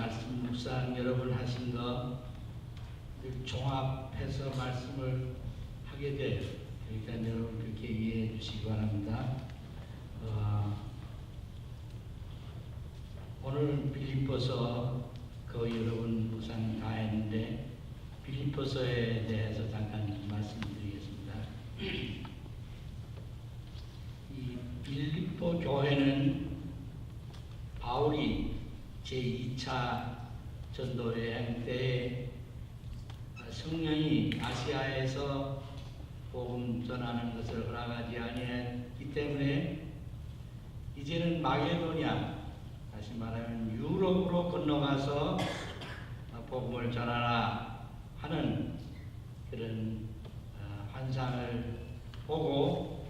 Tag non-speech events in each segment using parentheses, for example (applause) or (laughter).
말씀 묵상 여러분 하신 거 종합해서 말씀을 하게 돼요. 그러니까 여러분 그렇게 이해해 주시기 바랍니다. 어, 오늘 빌립보서 거의 여러분 묵상 다 했는데 빌립보서에 대해서 잠깐 말씀드리겠습니다. 이 빌립보 교회는 바울이 제2차 전도 여행 때 성령이 아시아에서 복음 전하는 것을 허락하지 아니했기 때문에 이제는 마게도냐 다시 말하면 유럽으로 건너가서 복음을 전하라 하는 그런 어, 환상을 보고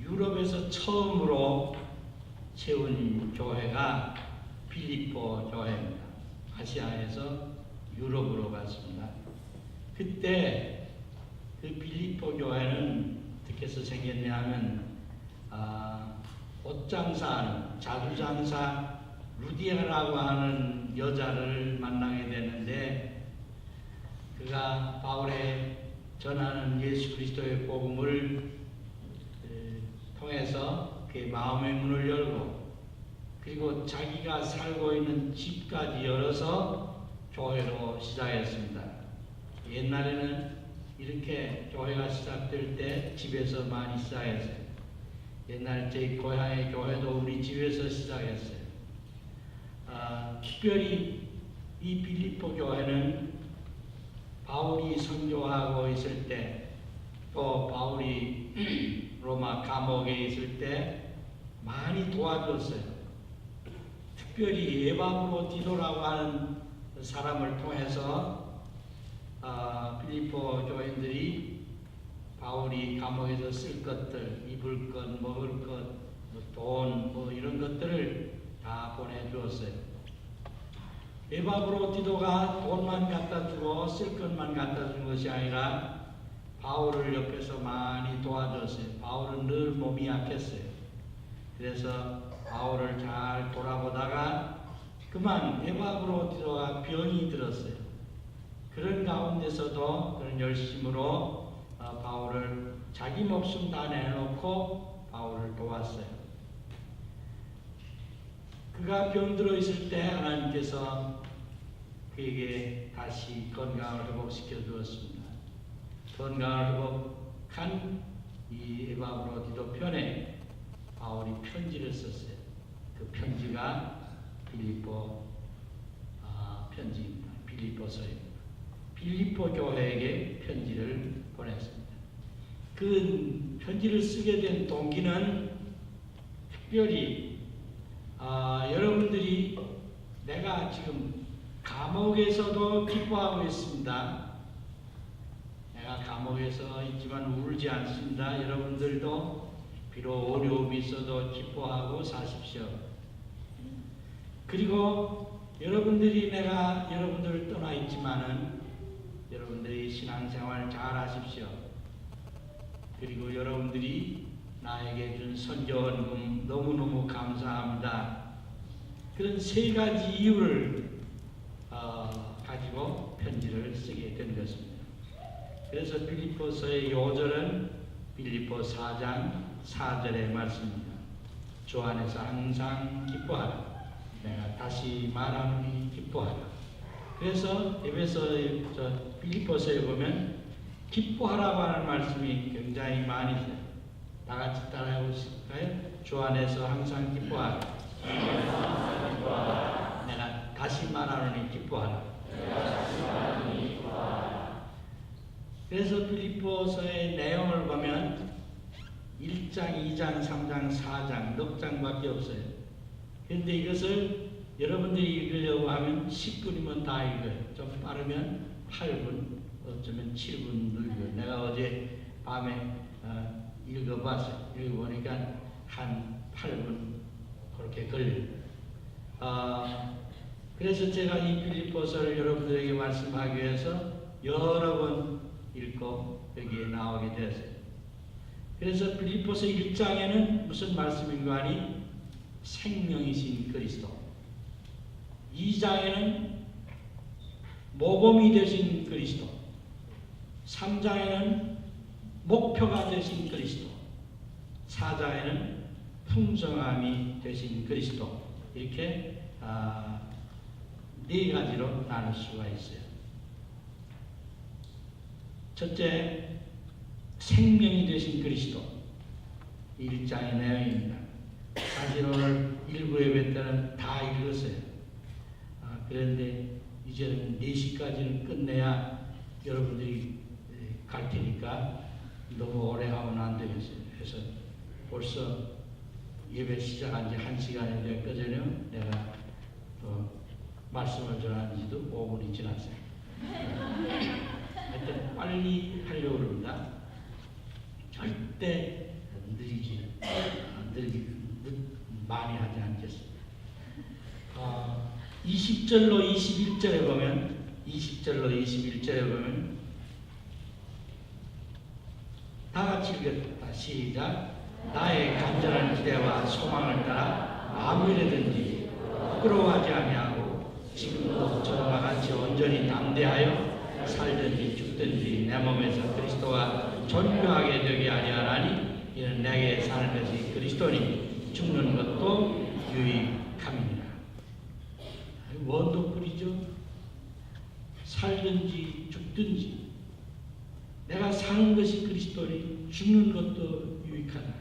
유럽에서 처음으로 세운 교회가 필리포 교회입니다. 아시아에서 유럽으로 갔습니다. 그때 그 필리포 교회는 어떻게 해서 생겼냐 하면 아, 옷장사하는 자두장사 루디아라고 하는 여자를 만나게 되는데 그가 바울의 전하는 예수 그리스도의 복음을 에, 통해서 그의 마음의 문을 열고 그리고 자기가 살고 있는 집까지 열어서 교회로 시작했습니다. 옛날에는 이렇게 교회가 시작될 때 집에서 많이 시작했어요. 옛날 제 고향의 교회도 우리 집에서 시작했어요. 아, 특별히 이 빌립보 교회는 바울이 선교하고 있을 때 또 바울이 (clears throat) 로마 감옥에 있을 때 많이 도와줬어요. 특별히 에바브로 디도라고 하는 사람을 통해서 아, 필리포 교인들이 바울이 감옥에서 쓸 것들, 입을 것, 먹을 것, 뭐 돈, 뭐 이런 것들을 다 보내주었어요. 에바브로 디도가 돈만 갖다 주고 쓸 것만 갖다 준 것이 아니라 바울을 옆에서 많이 도와줬어요. 바울은 늘 몸이 약했어요. 그래서 바울을 잘 돌아보다가 그만 에바브로 디도가 병이 들었어요. 그런 가운데서도 그런 열심으로 어, 바울을 자기 목숨 다 내놓고 바울을 도왔어요. 그가 병들어 있을 때 하나님께서 그에게 다시 건강을 회복시켜 주었습니다. 건강을 회복한 이 에바브로디도 편에 바울이 편지를 썼어요. 그 편지가 빌립보 아, 편지입니다. 빌립보서입니다. 빌립보 교회에게 편지를 보냈습니다. 그 편지를 쓰게 된 동기는 특별히 아, 여러분들이 내가 지금 감옥에서도 기뻐하고 있습니다. 내가 감옥에서 있지만 울지 않습니다. 여러분들도 비록 어려움이 있어도 기뻐하고 사십시오. 그리고 여러분들이 내가 여러분들을 떠나 있지만은 여러분들이 신앙생활 잘 하십시오. 그리고 여러분들이 나에게 준 선교원금 너무너무 감사합니다. 그런 세 가지 이유를 어, 가지고 편지를 쓰게 된 것입니다. 그래서 빌립보서의 요절은 빌립보 4장 4절의 말씀입니다. 주 안에서 항상 기뻐하라. 내가 다시 말하노니 기뻐하라. 그래서 에베소 저 빌립보서에 보면 기뻐하라고 하는 말씀이 굉장히 많이 있어요. 다 같이 따라해 보실까요? 주 안에서 항상 기뻐하라. 내가 다시 말하노니 기뻐하라. 그래서 빌립보서의 내용을 보면 1장, 2장, 3장, 4장, 넉 장밖에 없어요. 그런데 이것을 여러분들이 읽으려고 하면 10분이면 다 읽어요. 좀 빠르면 8분, 어쩌면 7분 읽어요. 내가 어제 밤에 어, 읽어봤어요. 읽어보니까 한 8분 그렇게 걸려요. 어, 그래서 제가 이 빌립보서를 여러분들에게 말씀하기 위해서 여러 번 읽고 여기에 나오게 되었어요. 그래서 빌립보서 1장에는 무슨 말씀인가 하니 생명이신 그리스도 2장에는 모범이 되신 그리스도 3장에는 목표가 되신 그리스도 4장에는 풍성함이 되신 그리스도 이렇게 아, 네 가지로 나눌 수가 있어요. 첫째, 생명이 되신 그리스도 1장의 내용입니다. 사실 오늘 일부 예배 때는 다 읽었어요. 아, 그런데 이제는 4시까지는 끝내야 여러분들이 에, 갈 테니까 너무 오래 하면 안 되겠어요. 그래서 벌써 예배 시작한 지 1시간이 됐거든요. 내가 또 말씀을 전한 지도 5분이 지났어요. 하여튼 빨리 하려고 그럽니다. 절대 느리지, 느리, 늦, 많이 하지 않겠습니다. 어, 20절로 21절에 보면 20절로 21절에 보면 다 같이 읽겠다. 시작. 나의 간절한 기대와 소망을 따라 아무 일에든지 부끄러워하지 아니하고 지금도 저와 같이 온전히 담대하여 살든지 죽든지 내 몸에서 그리스도와 존귀하게 되게 하려 하나니 이는 내게 사는 것이 그리스도니 죽는 것도 유익함이니라. 원도풀이죠. 살든지 죽든지 내가 사는 것이 그리스도니 죽는 것도 유익하다.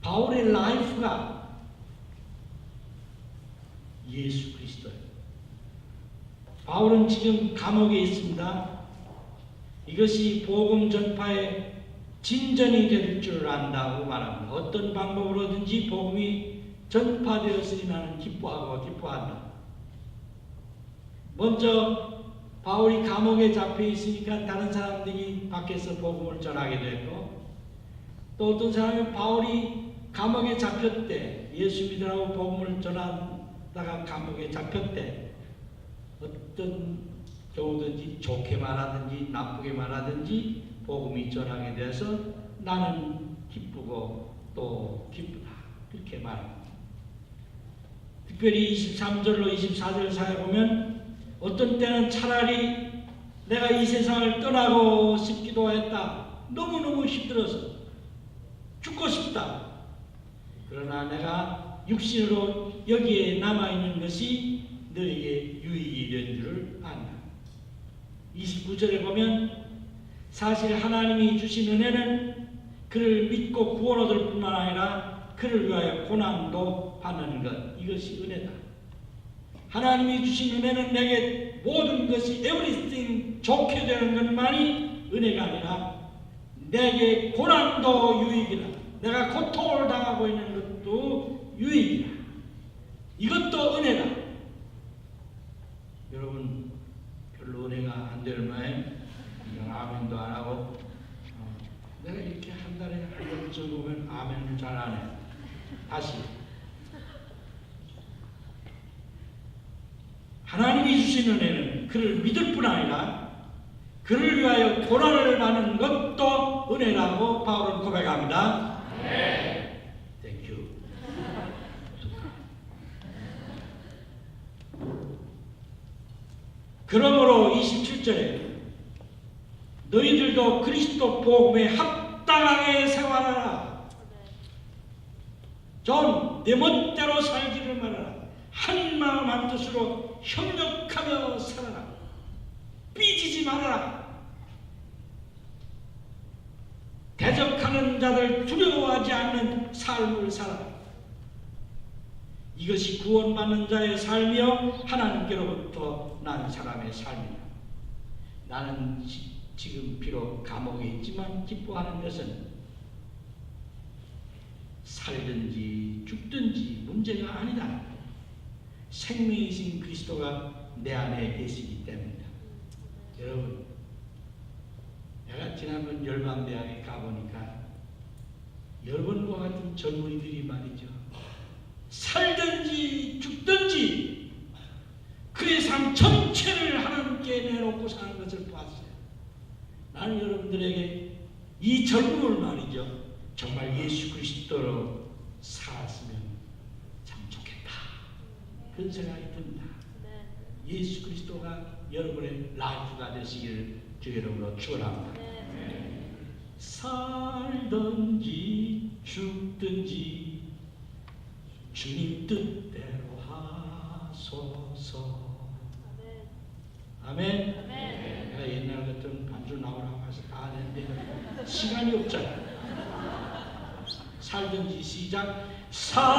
바울의 라이프가 예수 그리스도예요. 바울은 지금 감옥에 있습니다. 이것이 복음 전파의 진전이 될 줄 안다고 말합니다. 어떤 방법으로든지 복음이 전파되었으니 나는 기뻐하고 기뻐한다. 먼저 바울이 감옥에 잡혀 있으니까 다른 사람들이 밖에서 복음을 전하게 되고 또 어떤 사람은 바울이 감옥에 잡혔대. 예수 믿으라고 복음을 전하다가 감옥에 잡혔대. 어떤 경우든지 좋게 말하든지 나쁘게 말하든지 복음이 전하게 돼서 나는 기쁘고 또 기쁘다. 그렇게 말합니다. 특별히 23절로 24절 사에 보면 어떤 때는 차라리 내가 이 세상을 떠나고 싶기도 했다. 너무너무 힘들어서 죽고 싶다. 그러나 내가 육신으로 여기에 남아있는 것이 너에게 유익이 된 줄을 안다. 29절에 보면 사실 하나님이 주신 은혜는 그를 믿고 구원 얻을 뿐만 아니라 그를 위하여 고난도 받는 것 이것이 은혜다. 하나님이 주신 은혜는 내게 모든 것이 everything 좋게 되는 것만이 은혜가 아니라 내게 고난도 유익이다. 내가 고통을 당하고 있는 것도 유익이다. 이것도 은혜다. 여러분 별로 은혜가 안 될 마에 아멘도 안 하고 어, 내가 이렇게 한 달에 한번 적으면 아멘을 잘 안 해. 다시 주신 은혜는 그를 믿을 뿐 아니라 그를 위하여 고난을 받는 것도 은혜라고 바울은 고백합니다. 네. 땡큐. 그러므로 27절에 너희들도 그리스도 복음에 합당하게 생활하라. 좀내 멋대로 살기를 말하라. 한 마음 한 뜻으로 협력하며 살아라. 삐지지 말아라. 대적하는 자들 두려워하지 않는 삶을 살아라. 이것이 구원받는 자의 삶이요 하나님께로부터 난 사람의 삶이다. 나는 지, 지금 비록 감옥에 있지만 기뻐하는 것은 살든지 죽든지 문제가 아니다. 생명이신 그리스도가 내 안에 계시기 때문이다. 여러분, 내가 지난번 열방대학에 가보니까 여러분과 같은 젊은이들이 말이죠. 살든지 죽든지 그리스도의 삶 전체를 하나님께 내놓고 사는 것을 보았어요. 나는 여러분들에게 이 젊음을 말이죠. 정말 예수 그리스도로 살았으면. 그런 생각이 듭니다. 예수 그리스도가 여러분의 라이프가 되시기를 주 이름으로 축원합니다. 살든지 죽든지 주님 뜻대로 하소서. 아멘. 내가 옛날 같은 반주 나오라고 해서 다 하는데 시간이 없잖아. 살든지 시작. 살든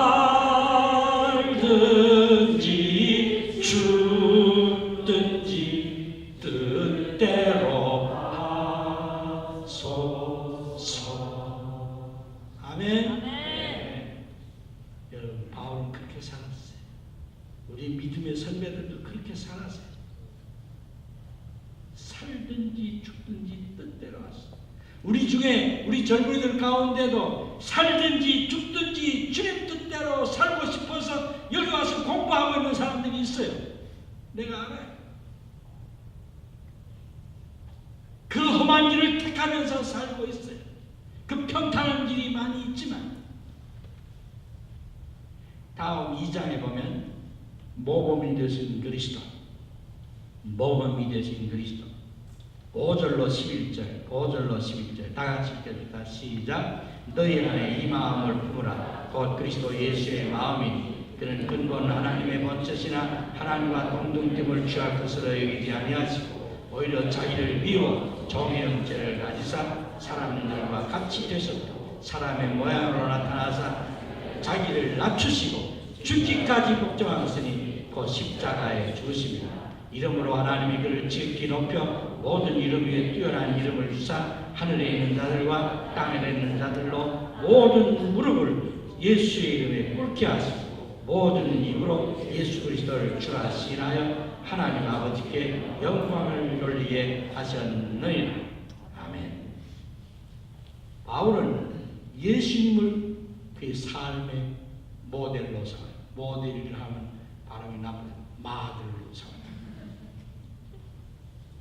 우리 중에 우리 젊은이들 가운데도 살든지 죽든지 주님 뜻대로 살고 싶어서 여기 와서 공부하고 있는 사람들이 있어요. 내가 알아요. 그 험한 길을 택하면서 살고 있어요. 그 평탄한 길이 많이 있지만 다음 2장에 보면 모범이 되신 그리스도 모범이 되신 그리스도 5절로 11절 5절로 11절. 다 같이 읽겠습니다. 시작. 너희 안에 이 마음을 품으라. 곧 그리스도 예수의 마음이 그는 근본 하나님의 본체시나 하나님과 동등됨을 취할 것으로 여기지 아니하시고 오히려 자기를 비워 종의 형체를 가지사 사람들과 같이 되셨고 사람의 모양으로 나타나사 자기를 낮추시고 죽기까지 복종하셨으니 곧 십자가에 죽으십니다. 이름으로 하나님이 그를 지극히 높여 모든 이름 위에 뛰어난 이름을 주사 하늘에 있는 자들과 땅에 있는 자들로 모든 무릎을 예수의 이름에 꿇게 하시고 모든 입으로 예수 그리스도를 주하시나요 하나님 아버지께 영광을 돌리게 하셨느니라. 아멘. 바울은 예수님을 그의 삶의 모델로 삼아 모델이라 하면 발음이 나쁜 삼아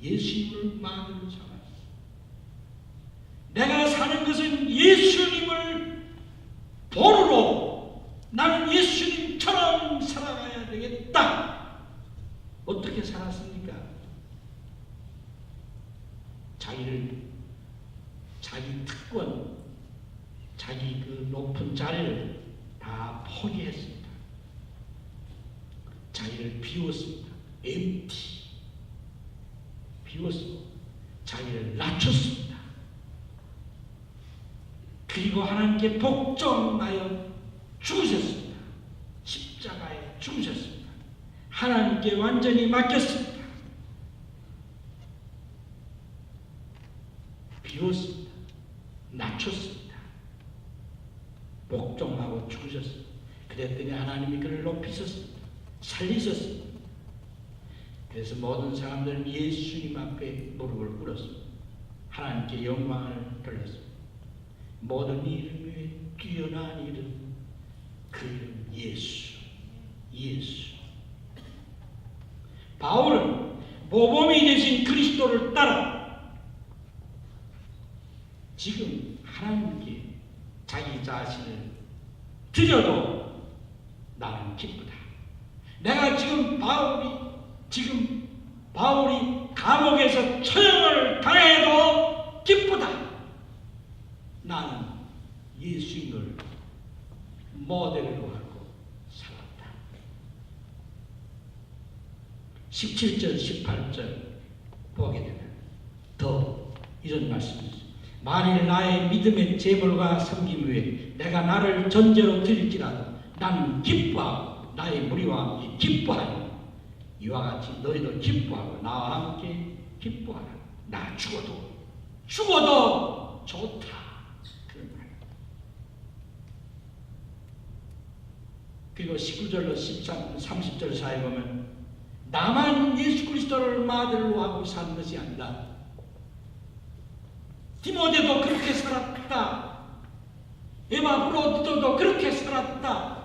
예수님을 마들로 삼아 내가 사는 것은 예수님을 보루로 나는 예수님처럼 살아가야 되겠다 어떻게 살았습니까? 자기를 자기 특권 자기 그 높은 자리를 다 포기했습니다. 자기를 비웠습니다. empty. 비웠고 자기를 낮췄습니다. 그리고 하나님께 복종하여 죽으셨습니다. 십자가에 죽으셨습니다. 하나님께 완전히 맡겼습니다. 비웠습니다. 낮췄습니다. 복종하고 죽으셨습니다. 그랬더니 하나님이 그를 높이셨습니다. 살리셨습니다. 그래서 모든 사람들은 예수님 앞에 무릎을 꿇었습니다. 하나님께 영광을 돌렸습니다. 모든 이름 위에 뛰어난 이름, 그 이름 예수, 예수. 바울은 모범이 되신 그리스도를 따라 지금 하나님께 자기 자신을 드려도 나는 기쁘다. 내가 지금 바울이 지금 바울이 감옥에서 처형을 당해도 기쁘다. 나는 예수님을 모델로 하고 살았다. 17절, 18절 보게 되면 더 이런 말씀이 있습니다. 만일 나의 믿음의 재물과 섬김 위에 내가 나를 전제로 드릴지라도 나는 기뻐하고 나의 무리와 함께 기뻐하니 이와 같이 너희도 기뻐하고 나와 함께 기뻐하라. 나 죽어도 죽어도 좋다. 그런 말. 그리고 19절로 13, 30절 사이 보면 나만 예수 그리스도를 마들로 하고 사는 것이 아니라 디모데도 그렇게 살았다. 에바브로드도 그렇게 살았다.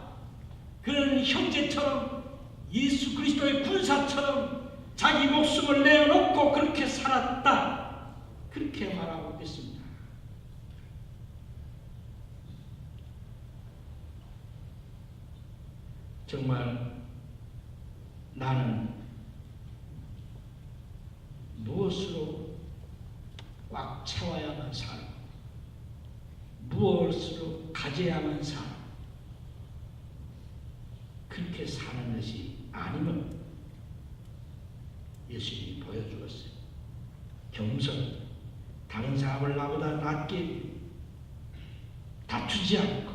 그런 형제처럼 예수 그리스도의 군사처럼 자기 목숨을 내어놓고 그렇게 살았다. 그렇게 말하고 있습니다. 정말 나는 무엇으로 꽉 채워야만 살고 무엇으로 가져야만 살고 그렇게 사는 것이 아니면 예수님이 보여주었어요. 겸손, 다른 사람을 나보다 낮게 다투지 않고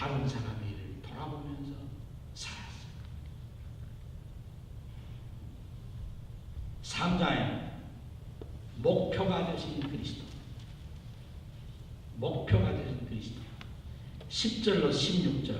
다른 사람의 일을 돌아보면서 살았어요. 삼자의 목표가 되신 그리스도. 목표가 되신 그리스도. 10절로 16절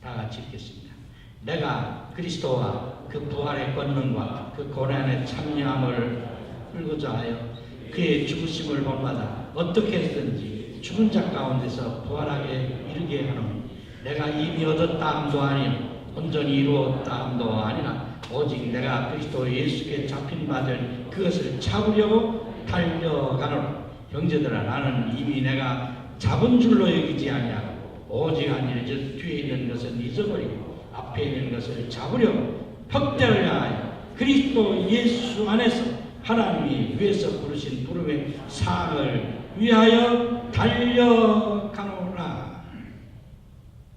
다 같이 읽겠습니다. 내가 그리스도와 그 부활의 권능과 그 고난의 참여함을 풀고자 하여 그의 죽으심을 본받아 어떻게 해서든지 죽은 자 가운데서 부활하게 이르게 하노니 내가 이미 얻었다 함도 아니요 온전히 이루었다 함도 아니라 오직 내가 그리스도 예수께 잡힌 바된 그것을 잡으려고 달려가노라 형제들아 나는 이미 내가 잡은 줄로 여기지 아니하고 오직 아니라 저 뒤에 있는 것은 잊어버리고 앞에 있는 것을 잡으려고 퍽대를 향하여 그리스도 예수 안에서 하나님이 위에서 부르신 부름의 상을 위하여 달려가노라.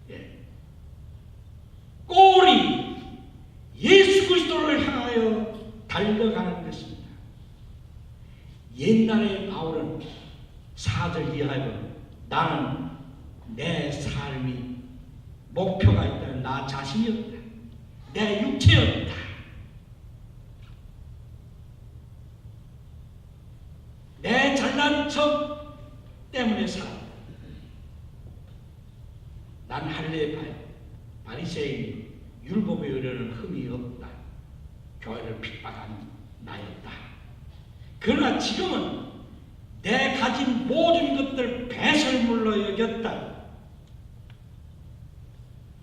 예. 꼴이 예수 그리스도를 향하여 달려가는 것입니다. 옛날에 바울은 사절 이하여 나는 내 삶이 목표가 있다는 나 자신이었다. 내 육체였다. 내 잘난 척 때문에 살았다. 난 할례 바리새인 율법에 의뢰는 흠이 없다. 교회를 핍박한 나였다. 그러나 지금은 내 가진 모든 것들 배설물로 여겼다.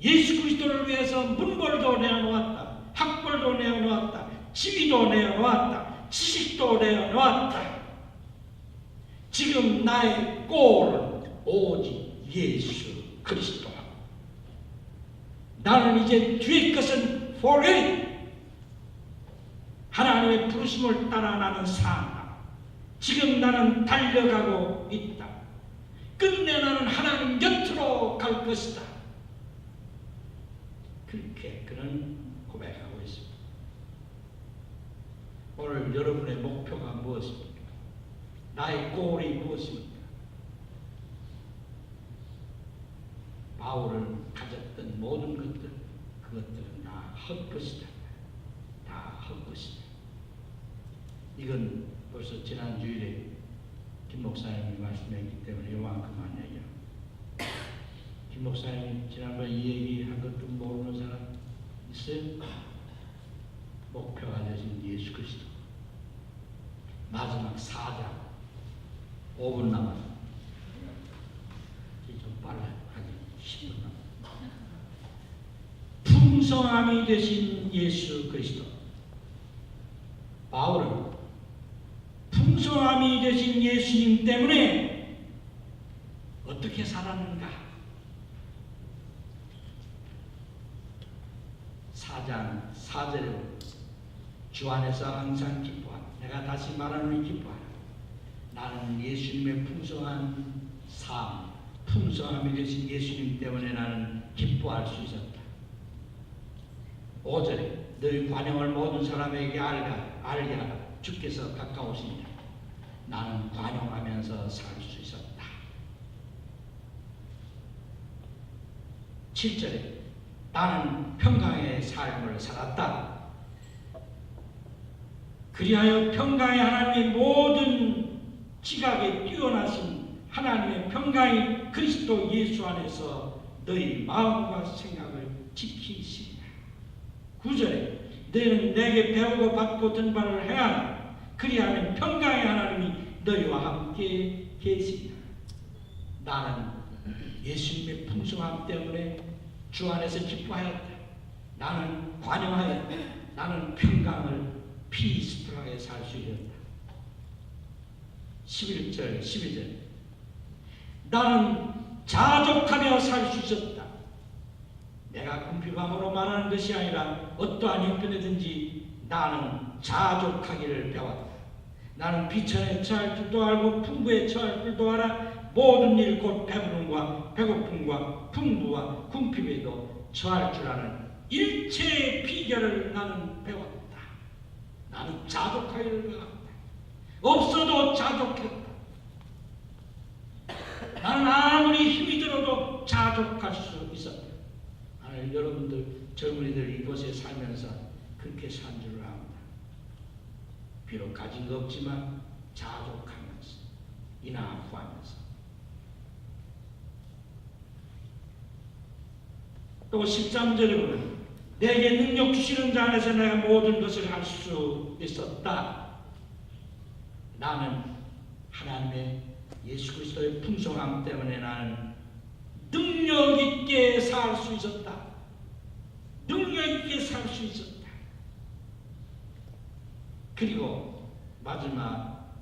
예수 그리스도를 위해서 문벌도 내어놓았다. 학벌도 내어놓았다. 지위도 내어놓았다. 지식도 내어놓았다. 지금 나의 골은 오직 예수 그리스도. 나는 이제 뒤의 것은 forget. 하나님의 부르심을 따라 나는 산다. 지금 나는 달려가고 있다. 끝내 나는 하나님 곁으로 갈 것이다. 그렇게 그는 고백하고 있습니다. 오늘 여러분의 목표가 무엇입니까? 나의 골이 무엇입니까? 바울은 가졌던 모든 것들, 그것들은 다 헛것이다. 다 헛것이다. 이건 벌써 지난 주일에 김 목사님이 말씀했기 때문에 요만큼만 얘기합니다. 김 목사님 지난번 이 얘기한 것도 모르는 사람 있어요? 목표가 되신 예수 그리스도. 마지막 4장 5분 남았어 좀 빨라요. 한 10분 남았어 풍성함이 되신 예수 그리스도. 바울은 풍성함이 되신 예수님 때문에 어떻게 살았는가 4장 4절에 주 안에서 항상 기뻐하라. 내가 다시 말하는 기뻐하라. 나는 예수님의 풍성한 삶, 풍성함이 되신 예수님 때문에 나는 기뻐할 수 있었다. 5절에 너희 관용을 모든 사람에게 알게 하라. 주께서 가까우시니라. 나는 관용하면서 살 수 있었다. 7절에 나는 평강의 삶을 살았다. 그리하여 평강의 하나님의 모든 지각에 뛰어나신 하나님의 평강이 그리스도 예수 안에서 너희 마음과 생각을 지키시리라. 9절에 너희는 내게 배우고 받고 든 바를 행하라. 그리하면 평강의 너희와 함께 계시리라. 나는 예수님의 풍성함 때문에 주 안에서 기뻐하였다. 나는 관용하였다. 나는 평강을 피스풀하게 살 수 있었다. 11절, 12절. 나는 자족하며 살 수 있었다. 내가 궁핍함으로 말하는 것이 아니라 어떠한 형편이든지 나는 자족하기를 배웠다. 나는 비천에 처할 줄도 알고 풍부에 처할 줄도 알아 모든 일 곧 배부름과 배고픔과 풍부와 궁핍에도 처할 줄 아는 일체의 비결을 나는 배웠다. 나는 자족하기를 배웠다. 없어도 자족했다. 나는 아무리 힘이 들어도 자족할 수 있었다. 나는 여러분들 젊은이들 이곳에 살면서 그렇게 산 줄을 압니다. 비록 가진 거 없지만 자족하면서 인하하면서 또 13절에 보면 내게 능력 주시는 자 안에서 내가 모든 것을 할 수 있었다. 나는 하나님의 예수 그리스도의 풍성함 때문에 나는 능력 있게 살 수 있었다. 능력 있게 살 수 있었다. 그리고 마지막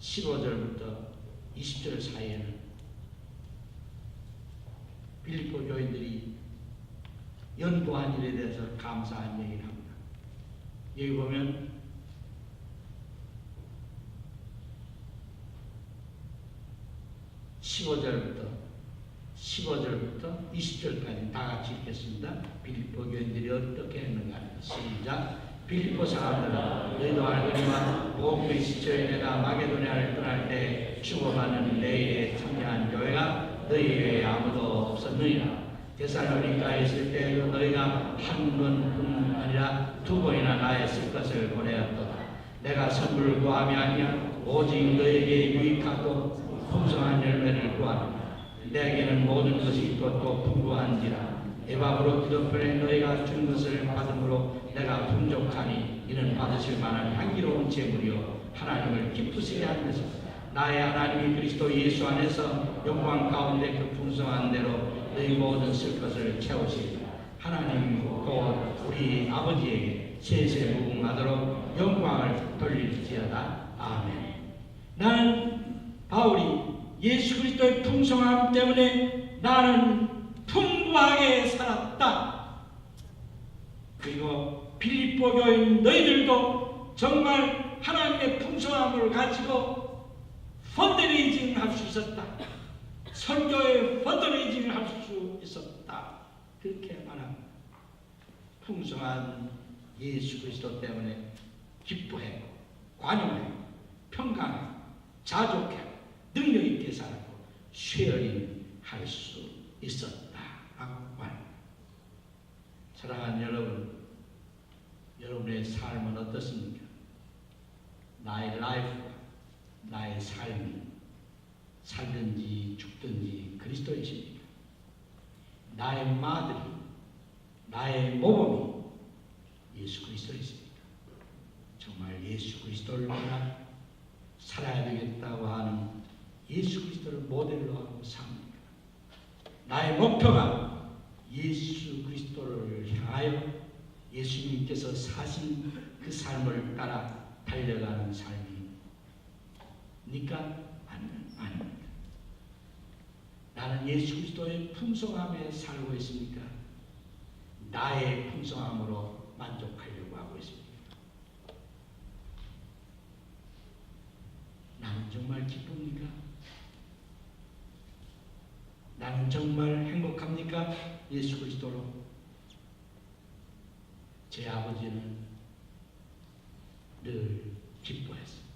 15절부터 20절 사이에는 빌립보 교인들이 연구한 일에 대해서 감사한 얘기를 합니다. 여기 보면 (15절부터) 15절부터 20절까지 다 같이 읽겠습니다. 빌립보 교인들이 어떻게 했는가 시작 빌립보 사람들아 너희도 알거니와 복음의 시초에 내가 마게도냐를 떠날 때 주고받는 내일에 참여한 교회가 너희 외에 아무도 없었느니라 데살로니가에 있을 때에도 너희가 한 번뿐 아니라 두 번이나 나의 쓸 것을 보내었도다. 내가 선물을 구함이 아니야 오직 너에게 유익하고 풍성한 열매를 구하노라. 내게는 모든 것이 있고 또 풍부한지라. 에바브로 기도편에 너희가 준 것을 받음으로 내가 풍족하니 이는 받으실 만한 향기로운 재물이요 하나님을 기쁘시게 하는 것이다. 나의 하나님이 그리스도 예수 안에서 영광 가운데 그 풍성한 대로 너희 모든 쓸 것을 채우시리라. 하나님 곧 우리 아버지에게 세세 무궁하도록 영광을 돌릴지어다. 아멘. 나는 바울이 예수 그리스도의 풍성함 때문에 나는 풍부하게 살았다. 그리고 빌립보 교인 너희들도 정말 하나님의 풍성함을 가지고 펀드레이징 할수 있었다. 선교의 펀드레이징을 할 수 있었다. 그렇게 말합니다. 풍성한 예수 그리스도 때문에 기뻐해, 관용해, 평강해, 자족해, 능력 있게 살고 쉐어링 할 수 있었다. 사랑하는 여러분, 여러분의 삶은 어떻습니까? 나의 라이프, 나의 삶이 살든지 죽든지 그리스도이십니까? 나의 마들이, 나의 모범이 예수 그리스도이십니까? 정말 예수 그리스도를 만나 살아야 되겠다고 하는 예수 그리스도를 모델로 하고 삽니까? 나의 목표가 예수 그리스도를 향하여 예수님께서 사신 그 삶을 따라 달려가는 삶이니까 아닙니다. 나는 예수 그리스도의 풍성함에 살고 있습니까? 나의 풍성함으로 만족하려고 하고 있습니다. 나는 정말 기쁩니까? 나는 정말 행복합니까? 예수 그리스도로. 제 아버지는 늘 기뻐했습니다.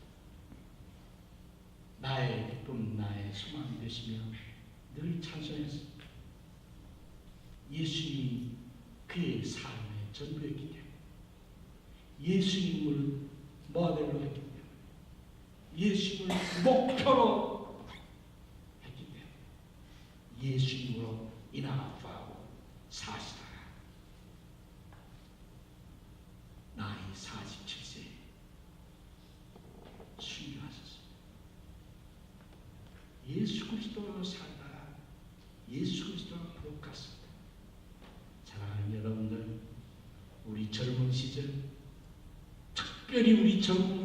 나의 기쁨, 나의 소망이 되시며 늘 찬송했습니다. 예수님이 그의 삶의 전부였기 때문에 예수님을 모델로 했기 때문에 예수님을 목표로 했기 때문에 예수님으로 인하하고 사시다가 나이 47세 순교하셨습니다. 예수 그리스도로 살다가 예수 그리스도로 부록갔습니다. 여러분들 우리 젊은 시절 특별히 우리 젊